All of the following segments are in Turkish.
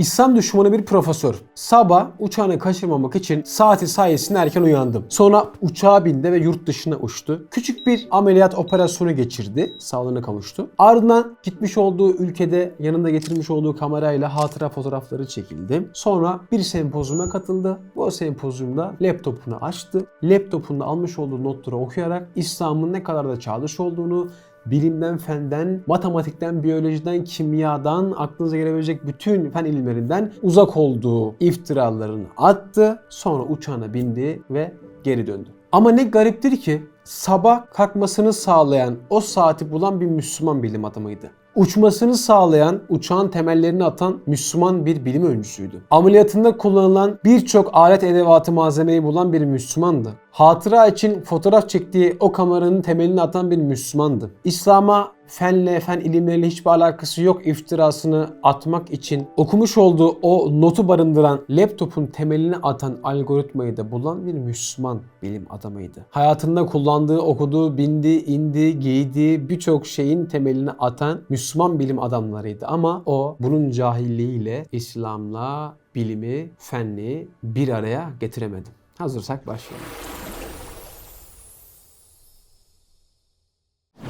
İslam düşmanı bir profesör. Sabah uçağını kaçırmamak için saati sayesinde erken uyandım. Sonra uçağa bindi ve yurt dışına uçtu. Küçük bir ameliyat operasyonu geçirdi. Sağlığına kavuştu. Ardından gitmiş olduğu ülkede yanında getirmiş olduğu kamerayla hatıra fotoğrafları çekildi. Sonra bir sempozyuma katıldı. Bu sempozyumda laptopunu açtı. Laptopunda almış olduğu notları okuyarak İslam'ın ne kadar da çağdaş olduğunu, bilimden, fenden, matematikten, biyolojiden, kimyadan, aklınıza gelebilecek bütün fen ilimlerinden uzak olduğu iftiralarını attı. Sonra uçağına bindi ve geri döndü. Ama ne gariptir ki sabah kalkmasını sağlayan o saati bulan bir Müslüman bilim adamıydı. Uçmasını sağlayan, uçağın temellerini atan Müslüman bir bilim öncüsüydü. Ameliyatında kullanılan birçok alet edevatı malzemeyi bulan bir Müslümandı. Hatıra için fotoğraf çektiği o kameranın temelini atan bir Müslümandı. İslam'a fenle, fen ilimleriyle hiçbir alakası yok iftirasını atmak için okumuş olduğu o notu barındıran laptopun temelini atan algoritmayı da bulan bir Müslüman bilim adamıydı. Hayatında kullandığı, okuduğu, bindi, indi, giydiği birçok şeyin temelini atan Müslüman bilim adamlarıydı. Ama o bunun cahilliğiyle İslam'la bilimi, fenli bir araya getiremedi. Hazırsak başlayalım.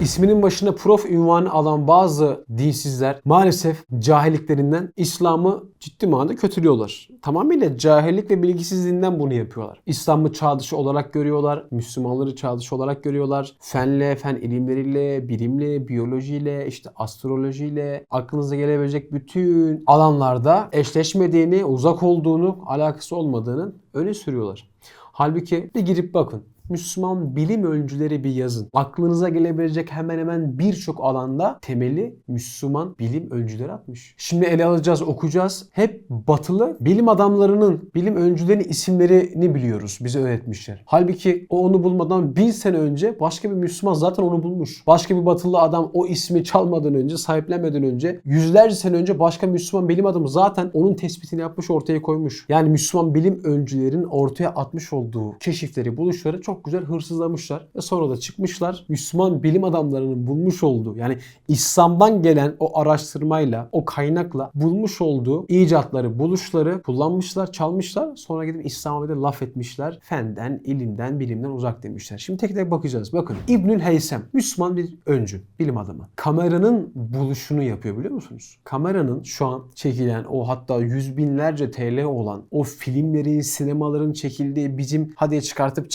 İsminin başına prof ünvanı alan bazı dinsizler maalesef cahilliklerinden İslam'ı ciddi manada kötülüyorlar. Tamamıyla cahillik ve bilgisizliğinden bunu yapıyorlar. İslam'ı çağdaşı olarak görüyorlar, Müslümanları çağdaşı olarak görüyorlar. Fenle, fen ilimleriyle, bilimle, biyolojiyle, işte astrolojiyle aklınıza gelebilecek bütün alanlarda eşleşmediğini, uzak olduğunu, alakası olmadığını öne sürüyorlar. Halbuki bir girip bakın. Müslüman bilim öncüleri bir yazın. Aklınıza gelebilecek hemen hemen birçok alanda temeli Müslüman bilim öncüleri atmış. Şimdi ele alacağız, okuyacağız. Hep batılı bilim adamlarının, bilim öncülerinin isimlerini biliyoruz. Bize öğretmişler. Halbuki o onu bulmadan bin sene önce başka bir Müslüman zaten onu bulmuş. Başka bir batılı adam o ismi çalmadan önce, sahiplenmeden önce yüzlerce sene önce başka Müslüman bilim adamı zaten onun tespitini yapmış, ortaya koymuş. Yani Müslüman bilim öncülerin ortaya atmış olduğu keşifleri, buluşları çok güzel hırsızlamışlar. Ve sonra da çıkmışlar Müslüman bilim adamlarının bulmuş olduğu yani İslam'dan gelen o araştırmayla, o kaynakla bulmuş olduğu icatları, buluşları kullanmışlar, çalmışlar. Sonra gidip İslam'a bir de laf etmişler. Fenden, ilimden, bilimden uzak demişler. Şimdi tek tek bakacağız. Bakın İbnül Heysem Müslüman bir öncü, bilim adamı. Kameranın buluşunu yapıyor biliyor musunuz? Kameranın şu an çekilen o hatta yüz binlerce TL olan o filmlerin, sinemaların çekildiği bizim hadi çıkartıp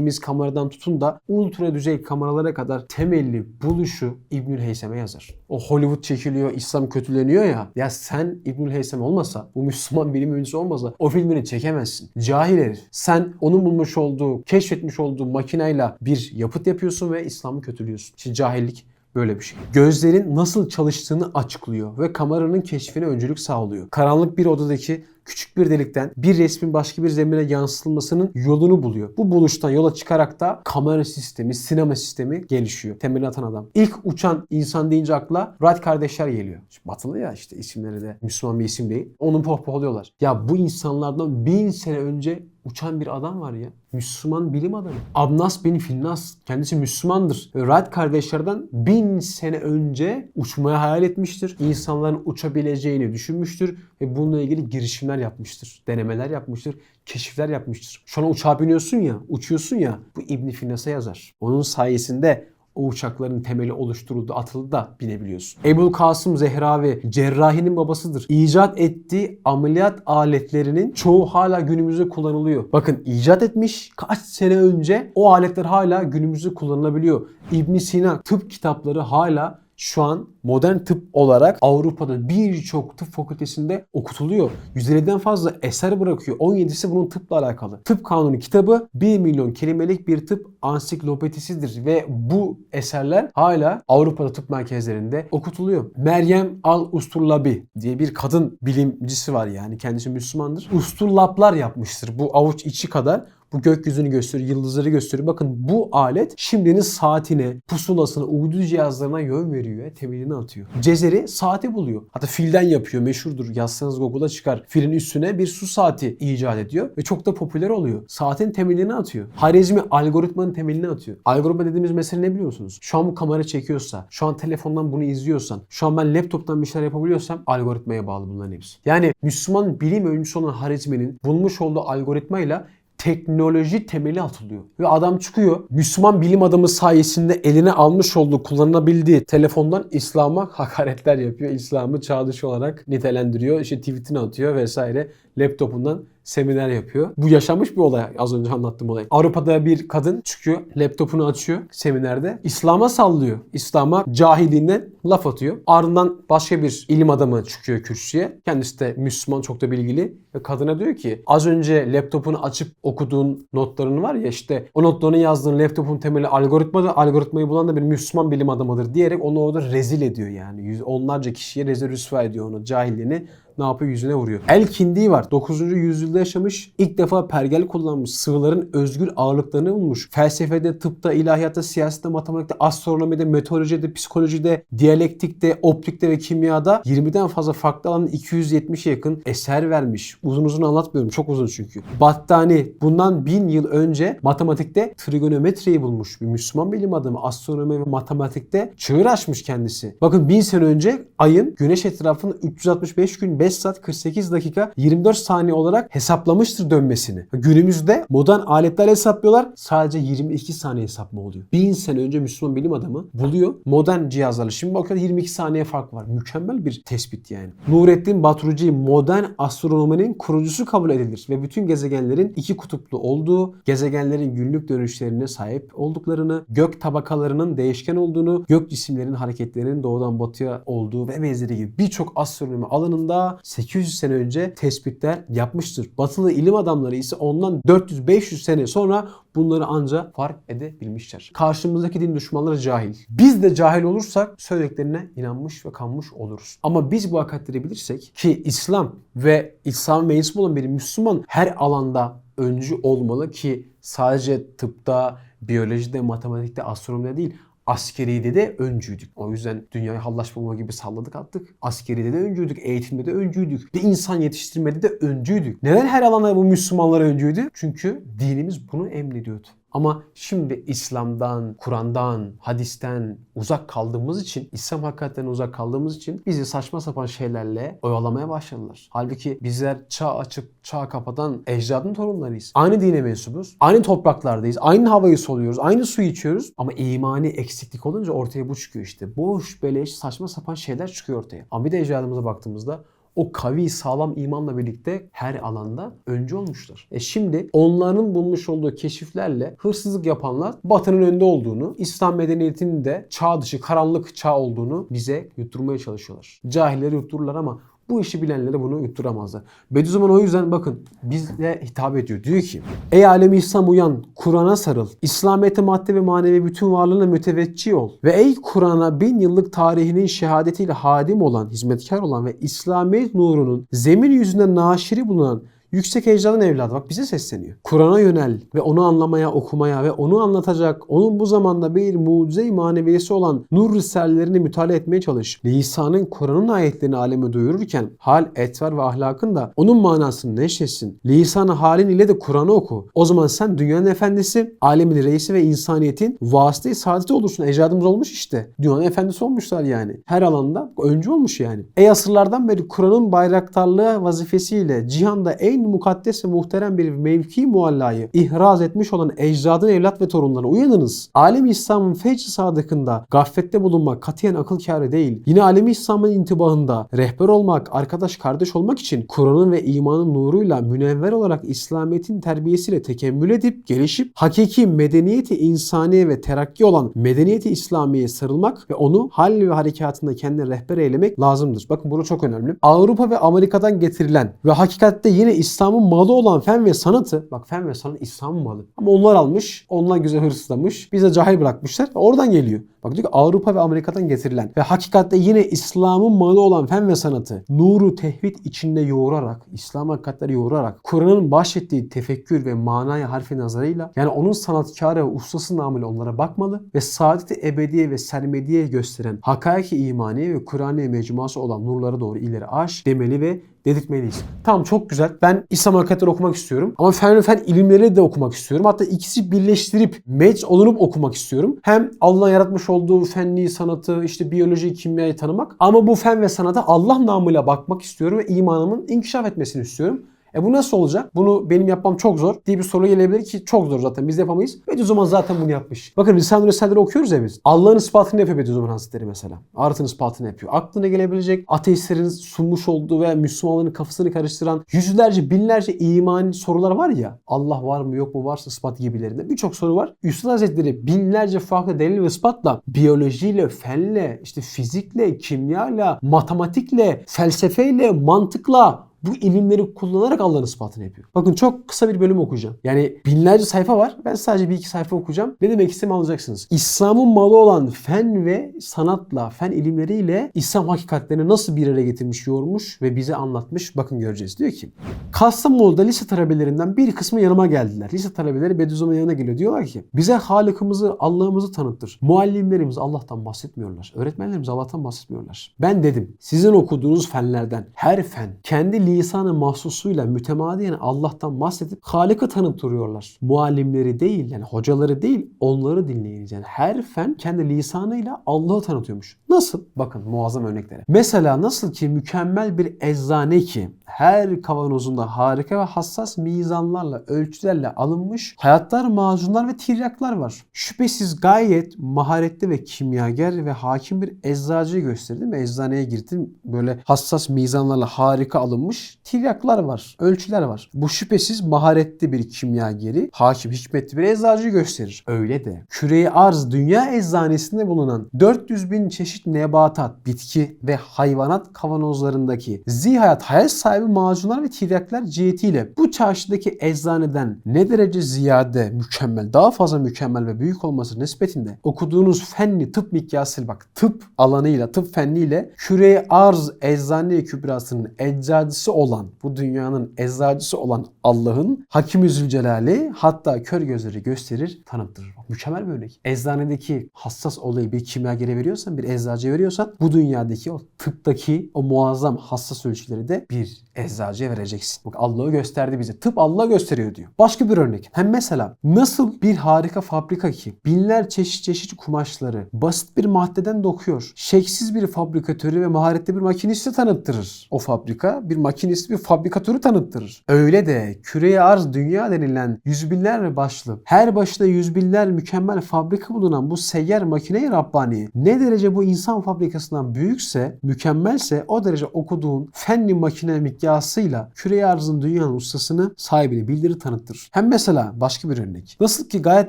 çekebildiğimiz kameradan tutun da ultra düzey kameralara kadar temelli buluşu İbnül Heysem'e yazar. O Hollywood çekiliyor, İslam kötüleniyor ya. Ya sen İbnül Heysem olmasa, bu Müslüman bilim öncüsü olmasa o filmini çekemezsin. Cahil herif. Sen onun bulmuş olduğu, keşfetmiş olduğu makinayla bir yapıt yapıyorsun ve İslam'ı kötülüyorsun. İşte cahillik Böyle bir şey. Gözlerin nasıl çalıştığını açıklıyor ve kameranın keşfine öncülük sağlıyor. Karanlık bir odadaki küçük bir delikten bir resmin başka bir zemine yansıtılmasının yolunu buluyor. Bu buluştan yola çıkarak da kamera sistemi, sinema sistemi gelişiyor. Temelini atan adam. İlk uçan insan deyince akla Wright kardeşler geliyor. Şimdi batılı ya işte isimleri de Müslüman bir isim değil. Onu pohpohluyorlar. Ya bu insanlardan bin sene önce uçan bir adam var ya. Müslüman bilim adamı. Abnas bin Finnas. Kendisi Müslümandır. Wright kardeşlerden bin sene önce uçmaya hayal etmiştir. İnsanların uçabileceğini düşünmüştür. Ve bununla ilgili girişimler yapmıştır. Denemeler yapmıştır. Keşifler yapmıştır. Şu an uçağa biniyorsun ya, uçuyorsun ya. Bu İbn Finnas'a yazar. Onun sayesinde o uçakların temeli oluşturuldu, atıldı da binebiliyorsun. Ebul Kasım Zehravi cerrahinin babasıdır. İcat ettiği ameliyat aletlerinin çoğu hala günümüzde kullanılıyor. Bakın icat etmiş kaç sene önce o aletler hala günümüzde kullanılabiliyor. İbn Sina tıp kitapları hala şu an modern tıp olarak Avrupa'da birçok tıp fakültesinde okutuluyor. 150'den fazla eser bırakıyor. 17'si bunun tıpla alakalı. Tıp Kanunu kitabı 1 milyon kelimelik bir tıp ansiklopedisidir ve bu eserler hala Avrupa'da tıp merkezlerinde okutuluyor. Meryem Al Usturlabi diye bir kadın bilimcisi var yani kendisi Müslümandır. Usturlaplar yapmıştır bu avuç içi kadar Bu gökyüzünü gösteriyor, yıldızları gösteriyor. Bakın bu alet şimdinin saatine, pusulasına, uydu cihazlarına yön veriyor. Temelini atıyor. Cezeri saati buluyor. Hatta filden yapıyor. Meşhurdur. Yazsanız Google'a çıkar. Filin üstüne bir su saati icat ediyor. Ve çok da popüler oluyor. Saatin temelini atıyor. Harizmi algoritmanın temelini atıyor. Algoritma dediğimiz mesele ne biliyorsunuz? Şu an bu kamera çekiyorsa, şu an telefondan bunu izliyorsan, şu an ben laptoptan bir şeyler yapabiliyorsam algoritmaya bağlı bunların hepsi. Yani Müslüman bilim öncüsü olan Harizmi'nin bulmuş olduğu algoritmayla teknoloji temeli atılıyor. Ve adam çıkıyor Müslüman bilim adamı sayesinde eline almış olduğu kullanabildiği telefondan İslam'a hakaretler yapıyor. İslam'ı çağ olarak nitelendiriyor. İşte tweetini atıyor vesaire. Laptopundan seminer yapıyor. Bu yaşanmış bir olay az önce anlattığım olay. Avrupa'da bir kadın çıkıyor, laptopunu açıyor seminerde. İslam'a sallıyor. İslam'a cahiliğinden laf atıyor. Ardından başka bir ilim adamı çıkıyor kürsüye. Kendisi de Müslüman, çok da bilgili. Ve kadına diyor ki az önce laptopunu açıp okuduğun notların var ya işte o notlarını yazdığın laptopun temeli algoritma da algoritmayı bulan da bir Müslüman bilim adamıdır diyerek onu orada rezil ediyor yani. Yüz, onlarca kişiye rezil rüsva ediyor onu. Cahilliğini ne yapıyor? Yüzüne vuruyor. El Kindi var. 9. yüzyılda yaşamış. İlk defa pergel kullanmış. Sıvıların özgür ağırlıklarını bulmuş. Felsefede, tıpta, ilahiyatta, siyasette, matematikte, astronomide, meteorolojide, psikolojide, diyalektikte, optikte ve kimyada 20'den fazla farklı alanın 270'e yakın eser vermiş. Uzun uzun anlatmıyorum. Çok uzun çünkü. Battani bundan bin yıl önce matematikte trigonometriyi bulmuş. Bir Müslüman bilim adamı astronomi ve matematikte çığır açmış kendisi. Bakın bin sene önce ayın güneş etrafında 365 gün 5 saat 48 dakika 24 saniye olarak hesaplamıştır dönmesini. Günümüzde modern aletler hesaplıyorlar. Sadece 22 saniye hesaplama oluyor. Bin sene önce Müslüman bilim adamı buluyor. Modern cihazlarla. Şimdi bakın 22 saniye fark var. Mükemmel bir tespit yani. Nurettin Batruci modern astronominin kurucusu kabul edilir ve bütün gezegenlerin iki kutuplu olduğu, gezegenlerin günlük dönüşlerine sahip olduklarını, gök tabakalarının değişken olduğunu, gök cisimlerin hareketlerinin doğudan batıya olduğu ve benzeri gibi birçok astronomi alanında 800 sene önce tespitler yapmıştır. Batılı ilim adamları ise ondan 400-500 sene sonra bunları anca fark edebilmişler. Karşımızdaki din düşmanları cahil. Biz de cahil olursak söylediklerine inanmış ve kanmış oluruz. Ama biz bu hakikatleri bilirsek ki İslam ve İslam mensup olan bir Müslüman her alanda öncü olmalı ki sadece tıpta, biyolojide, matematikte, astronomide değil Askeride de öncüydük. O yüzden dünyayı hallaç bulma gibi salladık attık. Askeride de öncüydük. Eğitimde de öncüydük. Bir insan yetiştirmede de öncüydük. Neden her alanda bu Müslümanlar öncüydü? Çünkü dinimiz bunu emrediyordu. Ama şimdi İslam'dan, Kur'an'dan, hadisten uzak kaldığımız için, İslam hakikaten uzak kaldığımız için bizi saçma sapan şeylerle oyalamaya başladılar. Halbuki bizler çağ açıp çağ kapatan ecdadın torunlarıyız. Aynı dine mensubuz. Aynı topraklardayız. Aynı havayı soluyoruz. Aynı suyu içiyoruz. Ama imani eksiklik olunca ortaya bu çıkıyor işte. Boş, beleş, saçma sapan şeyler çıkıyor ortaya. Ama bir de ecdadımıza baktığımızda o kavi sağlam imanla birlikte her alanda öncü olmuşlar. E şimdi onların bulmuş olduğu keşiflerle hırsızlık yapanlar batının önde olduğunu, İslam medeniyetinin de çağ dışı karanlık çağ olduğunu bize yutturmaya çalışıyorlar. Cahilleri yuttururlar ama bu işi bilenlere bunu yutturamazlar. Bediüzzaman o yüzden bakın bizle hitap ediyor. Diyor ki Ey alemi İslam uyan, Kur'an'a sarıl. İslamiyet'e madde ve manevi bütün varlığına müteveccih ol. Ve ey Kur'an'a bin yıllık tarihinin şehadetiyle hadim olan, hizmetkar olan ve İslamiyet nurunun zemin yüzünde naşiri bulunan Yüksek ecdadın evladı bak bize sesleniyor. Kur'an'a yönel ve onu anlamaya, okumaya ve onu anlatacak, onun bu zamanda bir mucize maneviyesi olan nur risalelerini mütalaa etmeye çalış. Lisanın Kur'an'ın ayetlerini aleme duyururken hal, etvar ve ahlakın da onun manasını neşretsin. Lisanı halin ile de Kur'an'ı oku. O zaman sen dünyanın efendisi, alemin reisi ve insaniyetin vasıtayı saadeti olursun. Ecdadımız olmuş işte. Dünyanın efendisi olmuşlar yani. Her alanda öncü olmuş yani. Ey asırlardan beri Kur'an'ın bayraktarlığı vazifesiyle cihanda en mukaddes ve muhterem bir mevki muallayı ihraz etmiş olan ecdadın evlat ve torunları uyanınız. Alem İslam'ın fecr sadıkında gaflette bulunmak katiyen akıl kârı değil. Yine alemi İslam'ın intibahında rehber olmak, arkadaş kardeş olmak için Kur'an'ın ve imanın nuruyla münevver olarak İslamiyet'in terbiyesiyle tekemmül edip gelişip hakiki medeniyeti insani ve terakki olan medeniyeti İslamiye sarılmak ve onu hal ve harekatında kendine rehber eylemek lazımdır. Bakın bunu çok önemli. Avrupa ve Amerika'dan getirilen ve hakikatte yine İslam'ın malı olan fen ve sanatı, bak fen ve sanat İslam'ın malı. Ama onlar almış, onlar güzel hırslamış, bize cahil bırakmışlar. Oradan geliyor. Bak diyor ki Avrupa ve Amerika'dan getirilen ve hakikatte yine İslam'ın malı olan fen ve sanatı nuru tevhid içinde yoğurarak, İslam hakikatleri yoğurarak, Kur'an'ın bahşettiği tefekkür ve manayı harfi nazarıyla yani onun sanatkarı ve ustası namıyla onlara bakmalı ve saadeti ebediye ve sermediye gösteren hakaiki imaniye ve Kur'an'ı mecmuası olan nurlara doğru ileri aş demeli ve dedirtmeliyiz. Tamam çok güzel. Ben İslam hakikatleri okumak istiyorum. Ama fen ve fen ilimleri de okumak istiyorum. Hatta ikisi birleştirip mec olunup okumak istiyorum. Hem Allah yaratmış olduğu fenli sanatı, işte biyoloji, kimyayı tanımak. Ama bu fen ve sanata Allah namıyla bakmak istiyorum ve imanımın inkişaf etmesini istiyorum. E bu nasıl olacak? Bunu benim yapmam çok zor diye bir soru gelebilir ki çok zor zaten biz yapamayız. Bediüzzaman zaten bunu yapmış. Bakın Risale-i Risale'leri okuyoruz ya biz. Allah'ın ispatını yapıyor Bediüzzaman Hazretleri mesela. Arıt'ın ispatını yapıyor. Aklına gelebilecek ateistlerin sunmuş olduğu veya Müslümanların kafasını karıştıran yüzlerce binlerce iman sorular var ya. Allah var mı yok mu varsa ispat gibilerinde birçok soru var. Üstad Hazretleri binlerce farklı delil ve ispatla biyolojiyle, fenle, işte fizikle, kimyayla, matematikle, felsefeyle, mantıkla bu ilimleri kullanarak Allah'ın ispatını yapıyor. Bakın çok kısa bir bölüm okuyacağım. Yani binlerce sayfa var. Ben sadece bir iki sayfa okuyacağım. Ne demek istediğimi anlayacaksınız. İslam'ın malı olan fen ve sanatla, fen ilimleriyle İslam hakikatlerini nasıl bir araya getirmiş, yormuş ve bize anlatmış. Bakın göreceğiz. Diyor ki Kastamonu'da lise talebelerinden bir kısmı yanıma geldiler. Lise talebeleri Bediüzzaman'ın yanına geliyor. Diyorlar ki bize Halık'ımızı, Allah'ımızı tanıttır. Muallimlerimiz Allah'tan bahsetmiyorlar. Öğretmenlerimiz Allah'tan bahsetmiyorlar. Ben dedim sizin okuduğunuz fenlerden her fen kendi lisanı mahsusuyla mütemadiyen Allah'tan bahsedip Halık'ı tanıttırıyorlar. Muallimleri değil yani hocaları değil onları dinleyiniz. Yani her fen kendi lisanıyla Allah'ı tanıtıyormuş. Nasıl? Bakın muazzam örneklere. Mesela nasıl ki mükemmel bir eczane ki her kavanozunda harika ve hassas mizanlarla, ölçülerle alınmış hayatlar, macunlar ve tiryaklar var. Şüphesiz gayet maharetli ve kimyager ve hakim bir eczacıyı gösterdim. Eczaneye girdim. Böyle hassas mizanlarla harika alınmış tiryaklar var, ölçüler var. Bu şüphesiz maharetli bir kimyageri, hakim, hikmetli bir eczacıyı gösterir. Öyle de küreyi arz dünya eczanesinde bulunan 400 bin çeşit nebatat, bitki ve hayvanat kavanozlarındaki zihayat hayat sahibi macunlar ve tiryaklar cihetiyle bu çarşıdaki eczaneden ne derece ziyade mükemmel, daha fazla mükemmel ve büyük olması nispetinde okuduğunuz fenli tıp mikyasıyla bak tıp alanıyla, tıp fenliyle küre arz eczane kübrasının eczacısı olan, bu dünyanın eczacısı olan Allah'ın Hakim-i hatta kör gözleri gösterir, tanıttırır. Mükemmel bir örnek. Eczanedeki hassas olayı bir kimyagere veriyorsan, bir eczacıya veriyorsan bu dünyadaki o tıptaki o muazzam hassas ölçüleri de bir eczacıya vereceksin. Bak Allah'ı gösterdi bize. Tıp Allah gösteriyor diyor. Başka bir örnek. Hem mesela nasıl bir harika fabrika ki binler çeşit çeşit kumaşları basit bir maddeden dokuyor. Şeksiz bir fabrikatörü ve maharetli bir makinisti tanıttırır. O fabrika bir makinist bir fabrikatörü tanıttırır. Öyle de küreye arz dünya denilen yüz binler başlı her başta yüz binler mükemmel fabrika bulunan bu seyyar makine-i Rabbani ne derece bu insan fabrikasından büyükse, mükemmelse o derece okuduğun fenli makine mikyasıyla küreye arzın dünyanın ustasını sahibini bildirir tanıtır. Hem mesela başka bir örnek. Nasıl ki gayet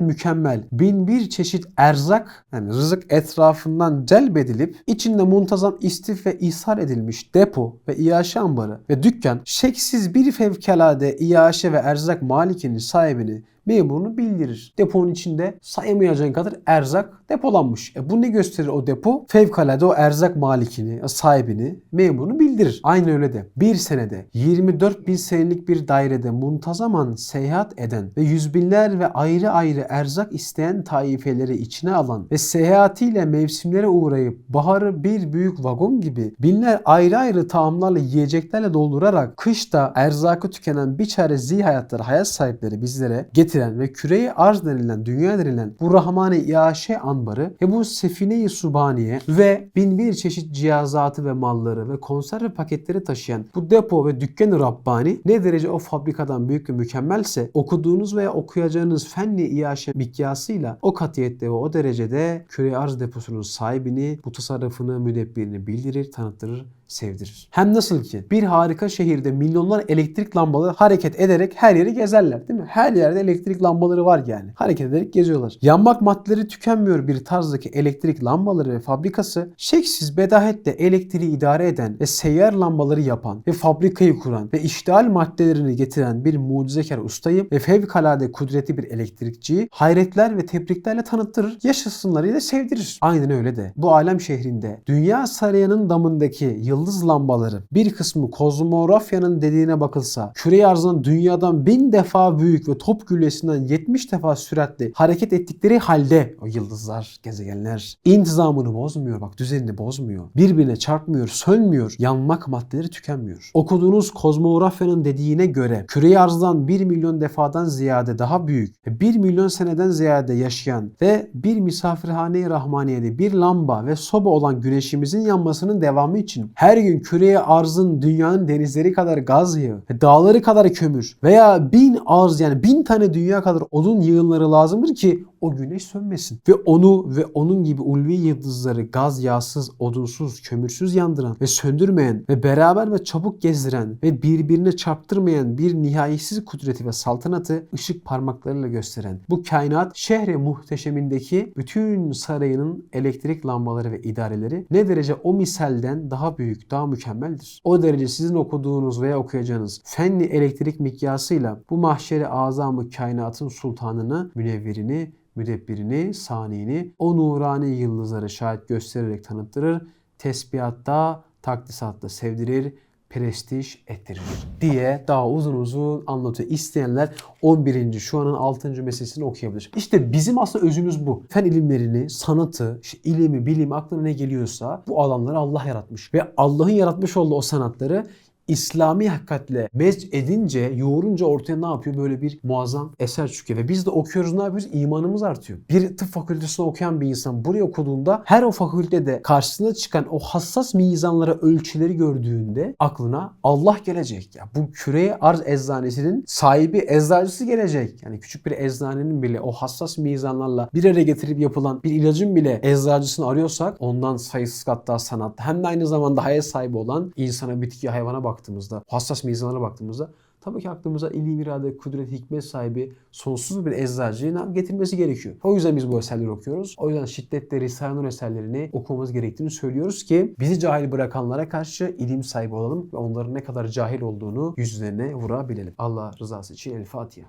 mükemmel bin bir çeşit erzak yani rızık etrafından celbedilip içinde muntazam istif ve ishal edilmiş depo ve iaşe ambarı ve dükkan şeksiz bir fevkalade iaşe ve erzak malikinin sahibini memurunu bildirir. Deponun içinde sayamayacağın kadar erzak depolanmış. E bu ne gösterir o depo? Fevkalade o erzak malikini, sahibini, memurunu bildirir. Aynı öyle de bir senede 24 bin senelik bir dairede muntazaman seyahat eden ve yüz binler ve ayrı ayrı erzak isteyen taifeleri içine alan ve seyahatiyle mevsimlere uğrayıp baharı bir büyük vagon gibi binler ayrı ayrı taamlarla yiyeceklerle doldurarak kışta erzakı tükenen bir çare zihayatları hayat sahipleri bizlere getiren ve küreyi arz denilen, dünya denilen bu Rahmani İaşe ambarı ve bu Sefine-i Subaniye ve bin bir çeşit cihazatı ve malları ve konserve paketleri taşıyan bu depo ve dükkan-ı Rabbani ne derece o fabrikadan büyük ve mükemmelse okuduğunuz veya okuyacağınız fenli iaşe mikyasıyla o katiyette ve o derecede küre arz deposunun sahibini, bu tasarrufunu, müdebbirini bildirir, tanıttırır, sevdirir. Hem nasıl ki bir harika şehirde milyonlar elektrik lambaları hareket ederek her yeri gezerler değil mi? Her yerde elektrik lambaları var yani. Hareket ederek geziyorlar. Yanmak maddeleri tükenmiyor bir tarzdaki elektrik lambaları ve fabrikası şeksiz bedahetle elektriği idare eden ve seyyar lambaları yapan ve fabrikayı kuran ve iştihal maddelerini getiren bir mucizekar ustayı ve fevkalade kudretli bir elektrikçiyi hayretler ve tebriklerle tanıttırır. Yaşasınlarıyla sevdirir. Aynen öyle de bu alem şehrinde Dünya Sarayı'nın damındaki yıldız lambaları bir kısmı kozmografyanın dediğine bakılsa küre arzının dünyadan bin defa büyük ve top güllesinden 70 defa süratli hareket ettikleri halde o yıldızlar, gezegenler intizamını bozmuyor bak düzenini bozmuyor. Birbirine çarpmıyor, sönmüyor. Yanmak maddeleri tükenmiyor. Okuduğunuz kozmografyanın dediğine göre küre arzdan 1 milyon defadan ziyade daha büyük ve 1 milyon seneden ziyade yaşayan ve bir misafirhane-i rahmaniyede bir lamba ve soba olan güneşimizin yanmasının devamı için her gün küreye arzın dünyanın denizleri kadar gaz yağı dağları kadar kömür veya bin arz yani bin tane dünya kadar odun yığınları lazımdır ki o güneş sönmesin. Ve onu ve onun gibi ulvi yıldızları gaz yağsız, odunsuz, kömürsüz yandıran ve söndürmeyen ve beraber ve çabuk gezdiren ve birbirine çarptırmayan bir nihayetsiz kudreti ve saltanatı ışık parmaklarıyla gösteren bu kainat şehre muhteşemindeki bütün sarayının elektrik lambaları ve idareleri ne derece o misalden daha büyük, daha mükemmeldir. O derece sizin okuduğunuz veya okuyacağınız fenli elektrik mikyasıyla bu mahşeri azamı kainatın sultanını, münevverini, müdebbirini, saniyini o nurani yıldızları şahit göstererek tanıttırır. Tesbihatta, takdisatta sevdirir, prestij ettirir diye daha uzun uzun anlatıyor. İsteyenler 11. şu anın 6. meselesini okuyabilir. İşte bizim aslında özümüz bu. Fen ilimlerini, sanatı, işte ilimi, bilimi aklına ne geliyorsa bu alanları Allah yaratmış. Ve Allah'ın yaratmış olduğu o sanatları İslami hakikatle mezc edince, yoğurunca ortaya ne yapıyor? Böyle bir muazzam eser çıkıyor. Ve biz de okuyoruz ne yapıyoruz? İmanımız artıyor. Bir tıp fakültesinde okuyan bir insan buraya okuduğunda her o fakültede karşısına çıkan o hassas mizanlara ölçüleri gördüğünde aklına Allah gelecek. Ya bu küreye arz eczanesinin sahibi eczacısı gelecek. Yani küçük bir eczanenin bile o hassas mizanlarla bir araya getirip yapılan bir ilacın bile eczacısını arıyorsak ondan sayısız kat daha sanatlı hem de aynı zamanda hayat sahibi olan insana, bitkiye, hayvana baktığımızda, hassas mizanlara baktığımızda tabii ki aklımıza ilim, irade, kudret, hikmet sahibi sonsuz bir eczacıyı getirmesi gerekiyor. O yüzden biz bu eserleri okuyoruz. O yüzden şiddetle Risale-i Nur eserlerini okumamız gerektiğini söylüyoruz ki bizi cahil bırakanlara karşı ilim sahibi olalım ve onların ne kadar cahil olduğunu yüzlerine vurabilelim. Allah rızası için El Fatiha.